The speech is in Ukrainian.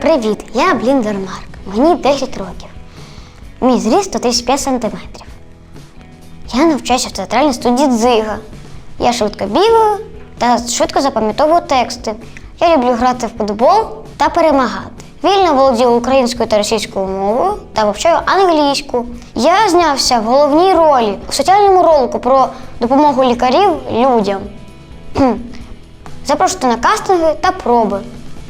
Привіт, я Бліндер Марк. Мені 10 років. Мій зріст 135 сантиметрів. Я навчаюся в театральній студії Дзига. Я швидко бігаю та швидко запам'ятовую тексти. Я люблю грати в футбол та перемагати. Вільно володію українською та російською мовою та вивчаю англійську. Я знявся в головній ролі у соціальному ролику про допомогу лікарів людям. Запрошуйте на кастинги та проби.